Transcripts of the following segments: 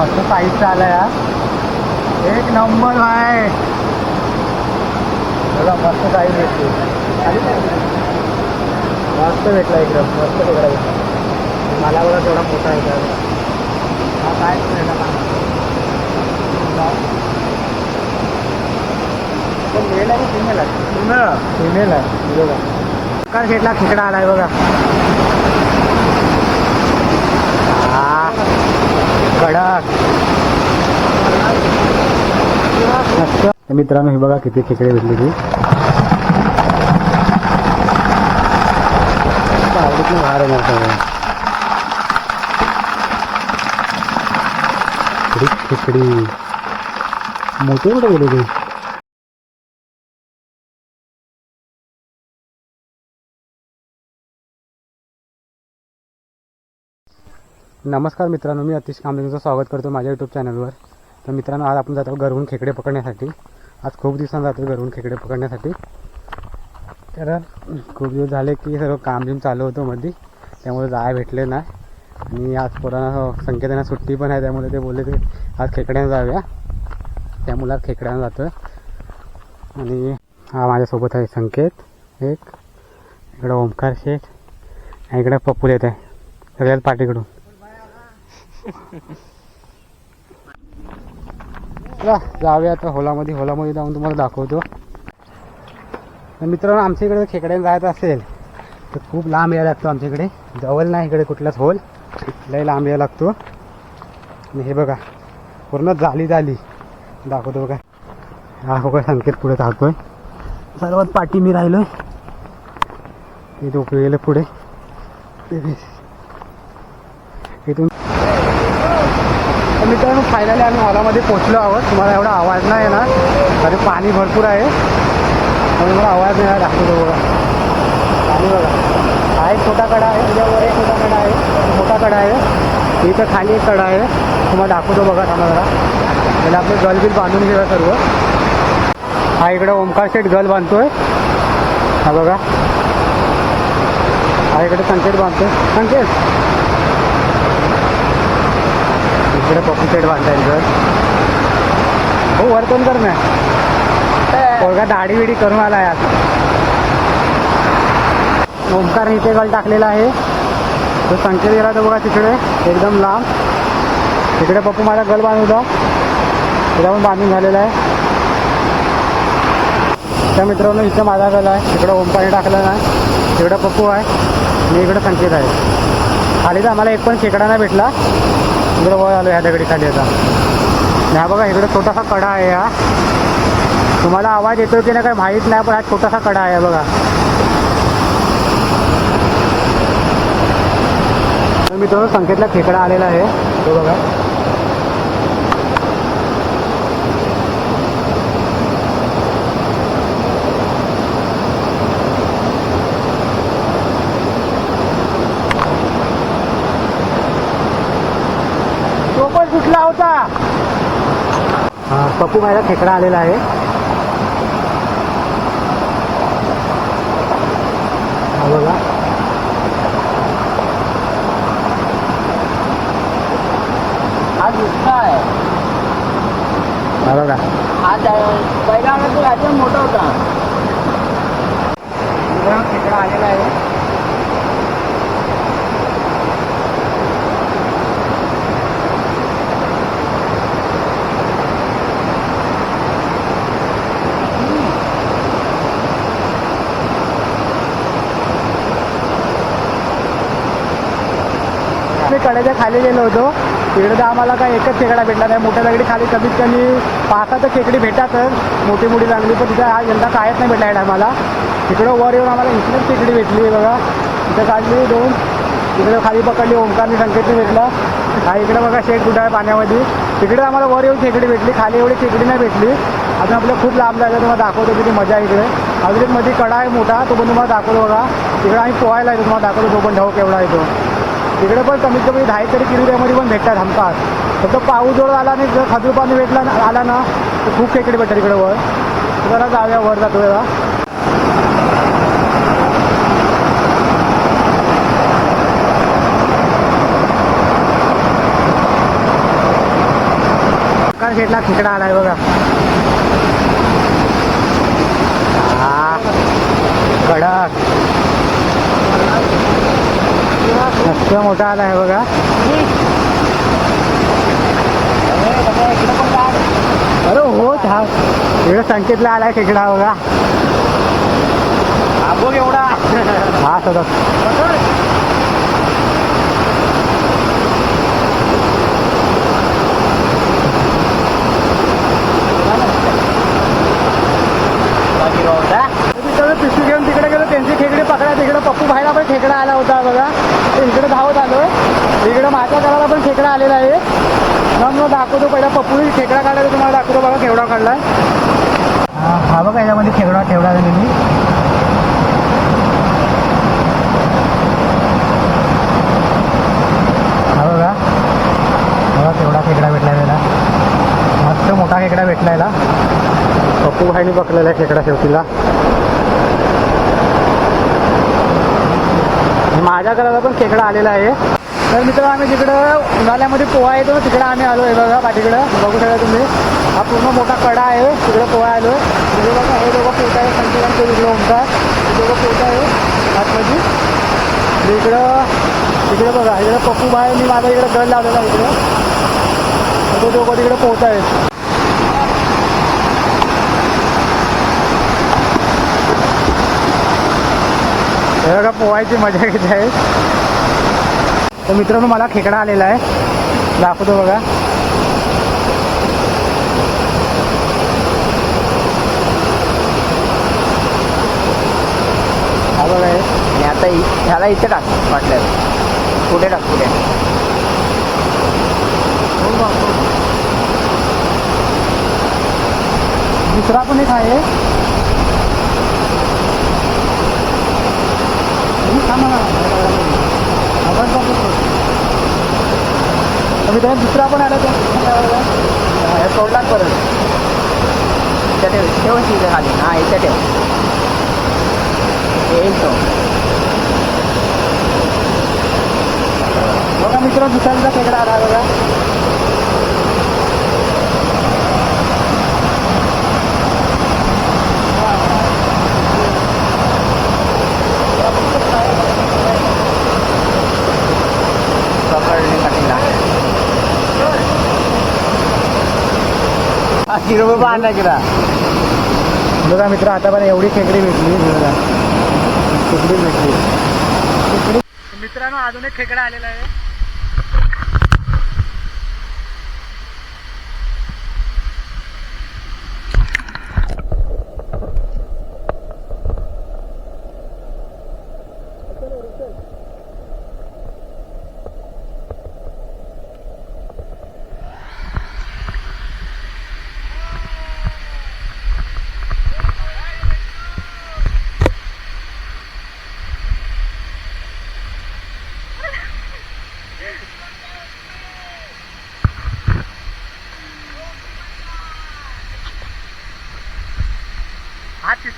मस्त साईजचा आलाय हा. एक नंबर आहे बघा मस्त साईज काय? मस्त भेटला एकदम मस्त भेटला. मला बघा तेवढा मोठा आहे हा काय भेटला मेल? आहे फिमेल आहे? फिमेल आहे बघा. काय घेतला खेकडा आलाय बघा. हा. कडक मस्त तर मित्रांनो हे बघा किती खेकडे भेटली ती. आवडीत नाही बाहेर येणार सगळं. खेकडी खेकडी. मोठे कुठे गेले ते? नमस्कार मित्रांनो मी अतिश कांबळेचं स्वागत करतो माझ्या यूट्यूब चॅनलवर तर मित्रांनो आज आपण जातो घरून खेकडे पकडण्यासाठी. आज खूप दिवसांनी जातो घरून खेकडे पकडण्यासाठी. तर खूप दिवस झाले की सर्व काम बिम चालू होतं मध्ये त्यामुळे जाय भेटले नाही. आणि आज पोरांना हो, संकेतांना सुट्टी पण आहे त्यामुळे ते बोलले ते आज खेकड्यानं जाऊया. त्यामुळे आज खेकड्यानं जातो आणि हा माझ्यासोबत आहे संकेत एक. इकडं ओमकार शेठ. आणि इकडं पप्पू येत आहे. सगळ्यात पाठीकडून. चला जाऊया आता होलामध्ये. होलामध्ये जाऊन तुम्हाला दाखवतो. मित्रांनो आमच्या इकडे जर खेकड्याने जायचं असेल तर खूप लांब यायला लागतो आमच्या इकडे जवळ नाही इकडे कुठलाच होल. लय लांब यायला लागतो. आणि हे बघा पूर्ण जाली झाली दाखवतो बघा. हा बघा संकेत पुढे धावतोय सर्वात पाठी मी राहिलोय. ते डोकं गेलं पुढे ते बघ. इथून तर मित्रांनो फायनली आम्ही हॉलामध्ये पोचलो आहोत. तुम्हाला एवढा आवाज नाही येणार. अरे पाणी भरपूर आहे. आणि मला आवाज नाही येणार दाखवतो बघा पाणी बघा हा एक छोटा कडा आहे. त्याच्यावर एक छोटा कडा आहे. मोठा कडा आहे. इथं खाली एक कडा आहे. तुम्हाला दाखवतो बघा थांबा जरा. त्याला आपलं गल बिल बांधून घेऊया सर्व. हा इकडं ओमकार शेठ गल बांधतोय. हा बघा. हा इकडे संकेत बांधतोय. संकेत! इकडे पप्पू सेट बांधता घर हो वर कर ना पोरगा दाढी बिडी करून आला आहे आज ओमकार इथे गल टाकलेला आहे. तो संकेत गेला तर बघा तिकडे. एकदम लांब. तिकडे पप्पू माझा गल बांधवला तिला पण बांधून झालेला आहे. त्या मित्रांनो इथं माझा गल आहे. तिकडं ओमकारने टाकला ना तिकडं पप्पू आहे. मी इकडं संकेत आहे. खाली तर आम्हाला एक पण शेकडा नाही भेटला. इकडे वर आलो ह्या दगडी खाली आता. ह्या बघा इकडे छोटासा कडा आहे हा. तुम्हाला आवाज येतो की नाही काय माहीत नाही पण हा छोटासा कडा आहे बघा. तर मित्रांनो संकेतला खेकडा आलेला आहे. तो बघा तो पण सुटला होता हा पप्पू भाईला खेकडा आलेला आहे हा बघा हा दुसरा आहे हा बघा हा त्या- पहिला आला तो याचा मोठा होता मित्रांनो, खेकडा आलेला आहे मी कड्याच्या खाली गेलो होतो. तिकडे तर आम्हाला काय एकच खेकडा भेटला नाही. मोठ्या दगडी खाली कमीत कमी पाच तर खेकडी भेटातच मोठी मोठी लागली पण तिथं हा यंदा कायच नाही भेटला या टायमाला. तिकडं वर येऊन आम्हाला इकडेच खेकडी भेटली आहे बघा. तिथं काढली दोन. तिकडे खाली पकडली ओंकारने संकेतने भेटला. हा इकडे बघा शेड कुठं आहे पाण्यामध्ये. तिकडे आम्हाला वर येऊन खेकडी भेटली. खाली एवढी खेकडी नाही भेटली. अजून आपल्याला खूप लांब जायचं तुम्हाला दाखवतो किती मजा आहे इकडे. अजून एक मध्ये कडा आहे मोठा तो पण तुम्हाला दाखवतो बघा. तिकडे आम्ही पोहायला येतो तुम्हाला दाखवतो तो पण ढाऊ केवढा आहे तो. तिकडे पण कमीत कमी दहा तरी किलोमीटरमध्ये पण भेटतात हमखास. फक्त पाऊस जोड आला आणि जर खजूर पाणी भेटला ना- आला ना तर खूप खेकडे भेटतात इकडे वर. जरा जाऊया वर जातो जरा वर खेटला खेकडा आलाय बघा. हा. कडक. मस्त मोठा आलाय बघा. अरे हो हा. इकडे संकेतला आलाय खेकडा बघा. बघ एवढा हा तिकडे पिशवी घेऊन तिकडे गेलो त्यांचे खेकडे पकडा पप्पू भाईला पण खेकडा आला होता बघा. ते इकडे धावत आलो इकडे माझ्या घराला पण खेकडा आलेला आहे. मग मग दाखवतो पहिला पप्पू खेकडा काढायला तुम्हाला दाखवतो बघा केवढा काढलाय. हा बघा याच्यामध्ये खेकडा ठेवला मी हा बघा. बघा केवढा खेकडा भेटला त्याला. मस्त मोठा खेकडा भेटला याला. पप्पू भाईने पकडलेला आहे खेकडा शेवटीला. माझ्या घराला पण खेकडा आलेला आहे. तर मित्र आम्ही तिकडं उन्हाळ्यामध्ये पोहा येतो तिकडं आम्ही आलो आहे बघा पाठीकडं. बघू शकता तुम्ही. हा पूर्ण मोठा कडा आहे. तिकडं पोहा आलो तिकडे बघा हे दोघं पोट आहे संकेत ते तिकडं उमतात हे दोघं पोट आहे आतमध्ये. इकडं तिकडे बघा. इकडे पप्पू भाई मी माझा इकडे गड लावलेला आहे इकडं. तो दोघं तिकडे पोहत आहेत. हे बघा पोहायची मजा घेत आहे. तर मित्रांनो मला खेकडा आलेला आहे. दाखवतो बघा. हा बघा आणि आता इ- ह्याला इथे टाक वाटलं पुढे टाक पुढे. दुसरा पण एक आहे. तुम्ही थांबा ना. आवाज जातो तो. तर मित्रांनो दुसरा पण आला तो हे सोडला परत इथे ठेव ठेव इथे खाली हा इथे ठेव येईल तो बघा मित्र दुसऱ्यांचा खेकडा आला बघा आहे हा किलो रुपये आणला किरा बघा मित्र आता पण एवढी खेकडी भेटली खेकडी भेटली. मित्रांनो अजून एक खेकडा आलेला आहे.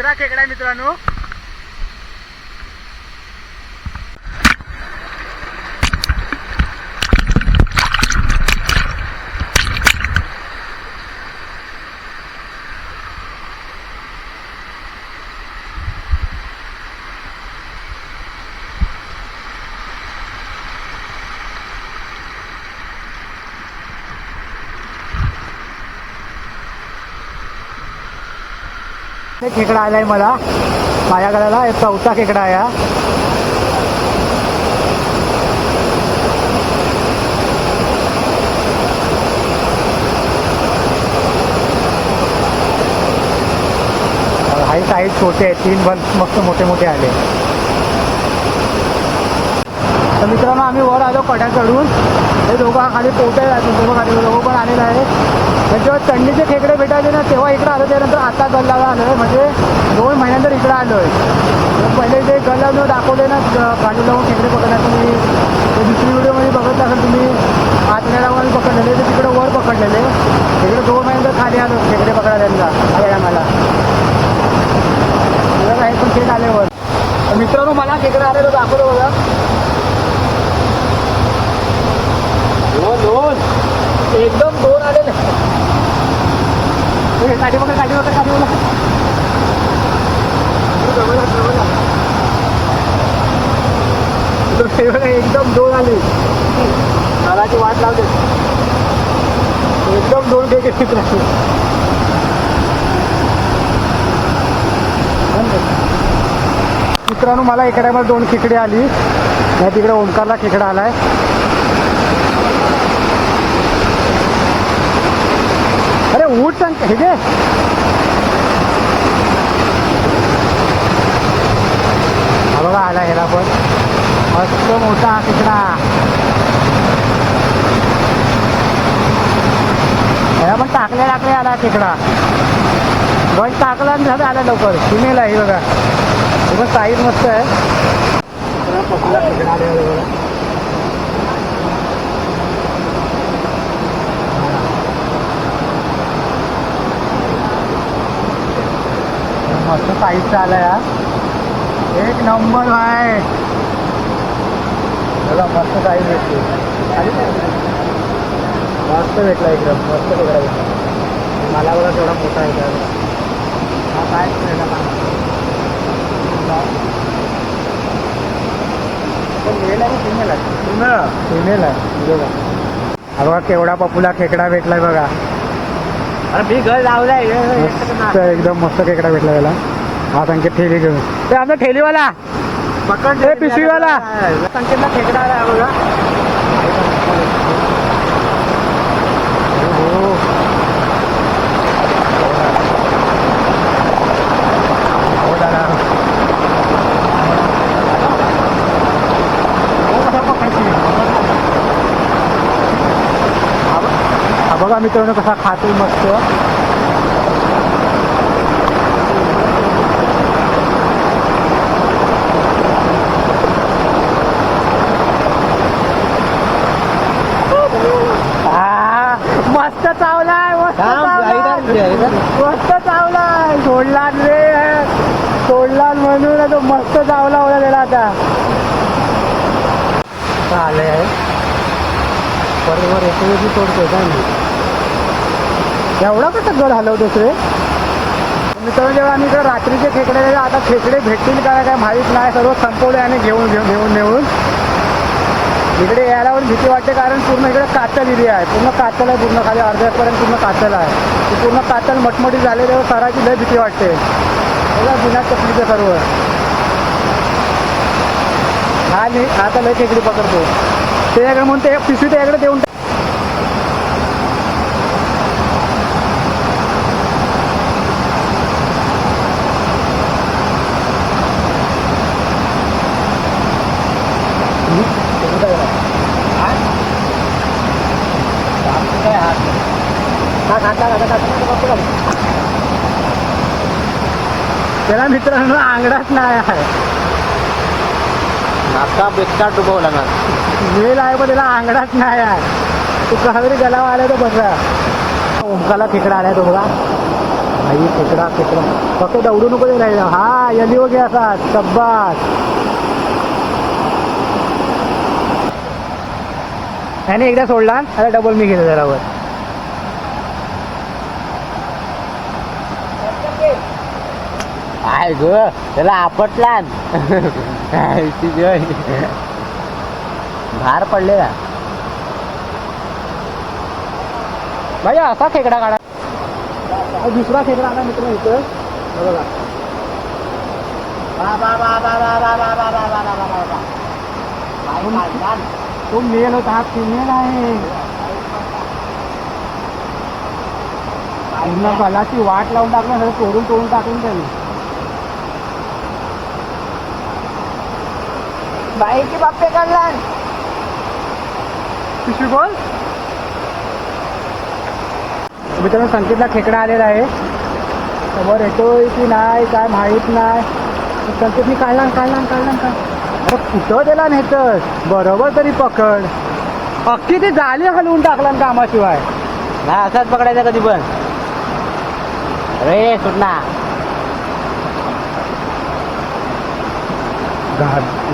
दुसरा खेकडा मित्रांनो खेकडा आलाय मला माझ्या एक चौथा खेकडा आहे हा. साईज छोटे आहेत तीन बल्ब मस्त मोठे मोठे आले तर मित्रांनो आम्ही वर आलो कट्या चढून हे दोघं खाली पोटे दोघं खाली दोघं पण आलेलं आहे आणि जेव्हा थंडीचे खेकडे भेटायचे ना तेव्हा इकडे आलो त्यानंतर आता गल्लाला आलो आहे म्हणजे दोन महिन्यानंतर इकडे आलो आहे पहिले जे गल्ला दाखवले ना गाडी लावून खेकडे पकडण्यात तुम्ही ते दुसरी व्हिडिओमध्ये बघत असाल तुम्ही. आतण्याला पकडलेले ते तिकडे वर पकडलेले. तिकडे दोन महिन्यानंतर खाली आलो खेकडे पकडायला. त्यांचा या आम्हाला. पण खेळ आले वर. मित्रांनो मला खेकडे आलेलं तर दाखवतो बघा. दोन. एकदम दोन आले गाडी बघा गाडी बघा गाडी बघा हे बघा, एकदम दोन आले. नाराची वाट लावते. एकदम दोन काही चित्र मित्रांनो मला एका टायमाला दोन खेकडे आली. नाही तिकडे ओंकारला खेकडा आलाय. ಊಟ ಅಂತ ಇದೆ बघा आला गेला पण मस्त मोठा तिकडा ह्याला पण टाकल्या टाकले आला तिकडा गण टाकला आणि झालं आला लवकर सिमेला हे बघा साईड मस्त आहे मस्त साईजचा आलाय हा. एक नंबर आहे बघा मस्त साईज आली का? मस्त भेटला एकदम मस्त भेटला मला बघा तेवढा मोठा आहे. हा काय मला. आहे फिमेल आहे? फिमेल आहे. बघा केवढा पपुला खेकडा भेटलाय बघा. मी घर लावलाय मस्त एकदम मस्त खेकडा भेटला त्याला. हा संकेत ठेली घेऊन. ते आमचा ठेलीवाला पकड पिशवीवाला. संकेतला खेकडा आला बघा हो. हो दादा. हो, कसा पकडायची? हा बघ- हा बघा मित्रांनो कसा खातो मस्त. मस्त चावलाय मस्त चावलाय. मस्त चावलाय. सोडला रे. सोडला म्हणून तो मस्त चावला होता त्याला आता. आले आहे बरोबर एकोणीस तोडतोय काय मी एवढा कसं गड हलवतोस रे? मित्रांनो जेव्हा आम्ही इकडे रात्रीचे खेकडे आता खेकडे भेटतील काय काय माहीत नाही. सर्व संपवले आणि घेऊन घेऊन घेऊन नेऊन. इकडे यायला पण भीती वाटते कारण पूर्ण इकडे कातल एरिया आहे. पूर्ण कातल आहे पूर्ण खाली अर्ध्यापर्यंत पूर्ण कातल आहे. पूर्ण कातल मटमटी झाले तेव्हा सराची लय भीती वाटते. बघा बिना चकलीचं सर्व. हा मी आता लय खेकडी पकडतो. ते म्हणून ते पिशवी त्याकडे देऊन टाक. त्याला मित्रांनो आंगडाच नाही आहे. नाका बेकार डुबवला ना वेल आहे पण त्याला आंगडाच नाही आहे. तू कसा तरी गलाव आला तर बसा ओंकाला खेकडा आलाय तो बघा. आई खेकडा खेकडा. फक्त दौडू नको ते राहिला हा यली वगे असा. शब्बास. त्याने एकदा सोडला आता डबल मी गेलो त्याला वर काय ग त्याला आपटला भार पडले ना भाई असा खेकडा काढा हा दुसरा खेकडा आला मित्र इथं हे बघा बा बा बा बा बा बा बा बा बा बा बा बा बा. काय काढला? तो मेल होता हा? फिमेल आहे पूर्ण गलाची वाट लावून टाकलं सगळं तोडून तोडून टाकून त्याने बाईची बाप्पे काढला पिशवी बोल. मित्रांनो संकेतला खेकडा आलेला आहे. समोर येतोय की नाही काय माहीत नाही. संकेतनी काढला न काढला न काढला न अरे कुठं त्याला नेतस बरोबर तरी पकड. अख्खी ती जाली हलवून टाकला न कामाशिवाय. नाही असाच पकडायचा कधी पण. रे सुटना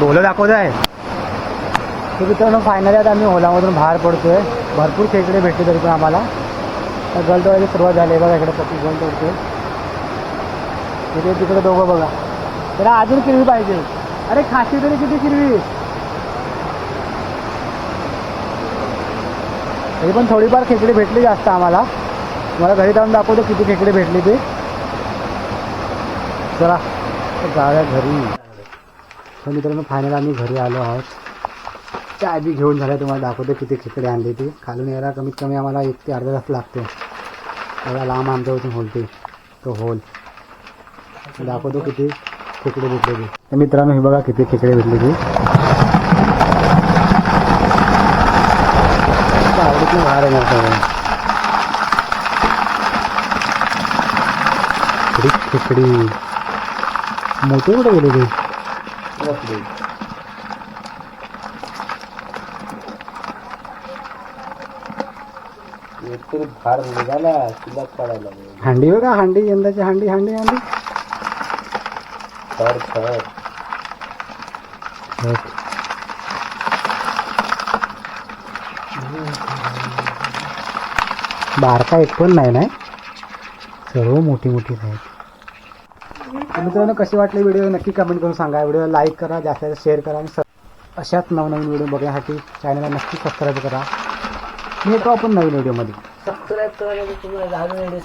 डोलं दाखवत आहे तर मित्रांनो फायनली आता आम्ही ओलामधून बाहेर पडतोय. भरपूर खेकडे भेटले तरी पण आम्हाला. गल तोडायची सुरुवात झाली बघा इकडे पती गल तोडते तिथे तिकडे दोघं बघा. त्याला अजून किरवी पाहिजे. अरे खाशी तरी किती किरवी तरी पण थोडीफार खेकडी भेटली जास्त आम्हाला. मला घरी जाऊन दाखवतो किती खेकडी भेटली ती. चला जाऊया घरी. तर मित्रांनो फायनल आम्ही घरी आलो आहोत. चाय बी घेऊन झाल्या तुम्हाला दाखवतो किती खेकडे आणली ती. खालून यायला कमीत कमी आम्हाला एक ते अर्धा तास लागतो. एवढा लांब आमच्यावरून होलते. तो होल. दाखवतो किती. खेकडे भेटले ती. तर मित्रांनो हे बघा किती खेकडे भेटले ती. आवडीतनं बाहेर येणार खेकडी. मोठे कुठे गेले ते? निघाला पडायला हांडी बघा हांडी यंदाची हांडी हांडी हांडी. थर थर बारका एक पण नाही ना सर्व मोठी मोठी आहेत. तर मित्रांनो कशी वाटली व्हिडिओ? नक्की कमेंट करून सांगा. व्हिडिओ लाईक करा जास्त जास्त शेअर करा आणि स- अशाच नवनवीन व्हिडिओ बघण्यासाठी चॅनलला नक्की सबस्क्राईब करा. भेटू आपण नवीन व्हिडिओमध्ये. सबस्क्राईब करायला तुम्हाला अजून